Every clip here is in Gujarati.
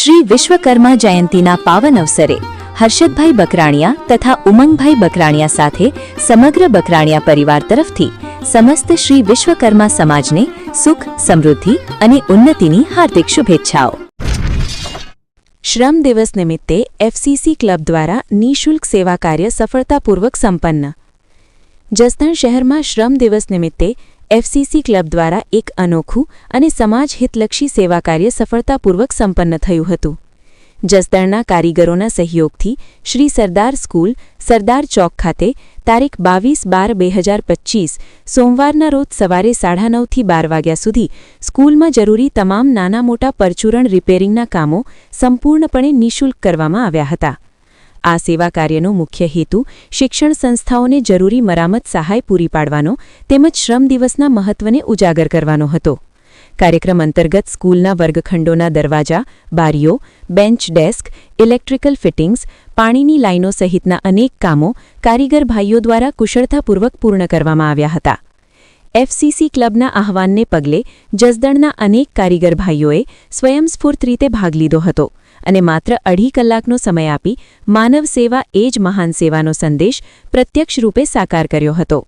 શ્રી વિશ્વકર્મા જયંતીના પાવન અવસરે હર્ષદભાઈ બકરાણિયા તથા ઉમંગભાઈ બકરાણિયા સાથે સમગ્ર બકરાણિયા પરિવાર તરફથી સમસ્ત શ્રી વિશ્વકર્મા સમાજને સુખ, સમૃદ્ધિ અને ઉન્નતિની હાર્દિક શુભેચ્છાઓ. શ્રમ દિવસ નિમિત્તે એફસીસી ક્લબ દ્વારા નિઃશુલ્ક સેવા કાર્ય સફળતાપૂર્વક સંપન્ન. જસદણ શહેરમાં શ્રમ દિવસ નિમિત્તે એફસીસી ક્લબ દ્વારા એક અનોખું અને સમાજ હિતલક્ષી સેવા કાર્ય સફળતાપૂર્વક સંપન્ન થયું હતું. જસદણના કારીગરોના સહયોગથી શ્રી સરદાર સ્કૂલ, સરદાર ચોક ખાતે તારીખ બાવીસ બાર બે હજાર પચ્ચીસ સોમવારના રોજ સવારે સાડા નવથી બાર વાગ્યા સુધી સ્કૂલમાં જરૂરી તમામ નાના મોટા પરચુરણ રિપેરિંગના કામો સંપૂર્ણપણે નિઃશુલ્ક કરવામાં આવ્યા હતા. આ સેવા કાર્યનો મુખ્ય હેતુ શિક્ષણ સંસ્થાઓને જરૂરી મરામત સહાય પૂરી પાડવાનો તેમજ શ્રમ દિવસના મહત્વને ઉજાગર કરવાનો હતો. કાર્યક્રમ અંતર્ગત સ્કૂલના વર્ગખંડોના દરવાજા, બારીઓ, બેન્ચ ડેસ્ક, ઇલેક્ટ્રિકલ ફિટિંગ્સ, પાણીની લાઇનો સહિતના અનેક કામો કારીગર ભાઈઓ દ્વારા કુશળતાપૂર્વક પૂર્ણ કરવામાં આવ્યા હતા. એફસીસી ક્લબના આહવાનને પગલે જસદણના અનેક કારીગર ભાઈઓએ સ્વયંસ્ફૂર્ત રીતે ભાગ લીધો હતો અને માત્ર અઢી કલાકનો સમય આપી માનવ સેવા એ જ મહાન સેવાનો સંદેશ પ્રત્યક્ષ રૂપે સાકાર કર્યો હતો.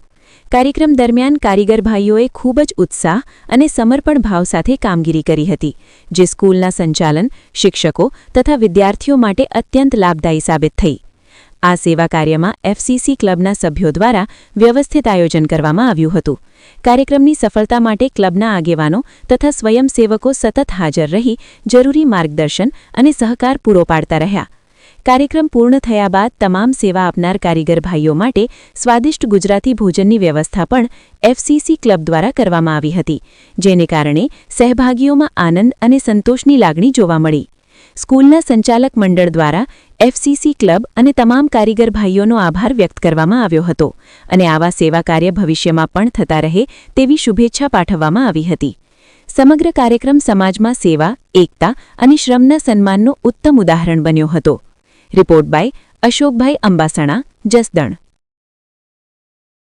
કાર્યક્રમ દરમિયાન કારીગર ભાઈઓએ ખૂબ જ ઉત્સાહ અને સમર્પણ ભાવ સાથે કામગીરી કરી હતી, જે સ્કૂલના સંચાલન, શિક્ષકો તથા વિદ્યાર્થીઓ માટે અત્યંત લાભદાયી સાબિત થઈ. આ સેવા કાર્યમાં એફસીસી ક્લબના સભ્યો દ્વારા વ્યવસ્થિત આયોજન કરવામાં આવ્યું હતું. કાર્યક્રમની સફળતા માટે ક્લબના આગેવાનો તથા સ્વયંસેવકો સતત હાજર રહી જરૂરી માર્ગદર્શન અને સહકાર પૂરો પાડતા રહ્યા. કાર્યક્રમ પૂર્ણ થયા બાદ તમામ સેવા આપનાર કારીગર ભાઈઓ માટે સ્વાદિષ્ટ ગુજરાતી ભોજનની વ્યવસ્થા પણ એફસીસી ક્લબ દ્વારા કરવામાં આવી હતી, જેને કારણે સહભાગીઓમાં આનંદ અને સંતોષની લાગણી જોવા મળી. સ્કૂલના સંચાલક મંડળ દ્વારા એફસીસી ક્લબ અને તમામ કારીગર ભાઈઓનો આભાર વ્યક્ત કરવામાં આવ્યો હતો અને આવા સેવા કાર્ય ભવિષ્યમાં પણ થતા રહે તેવી શુભેચ્છા પાઠવવામાં આવી હતી. સમગ્ર કાર્યક્રમ સમાજમાં સેવા, એકતા અને શ્રમના સન્માનનો ઉત્તમ ઉદાહરણ બન્યો હતો. Report by Ashokbhai Ambasana, Jasdan.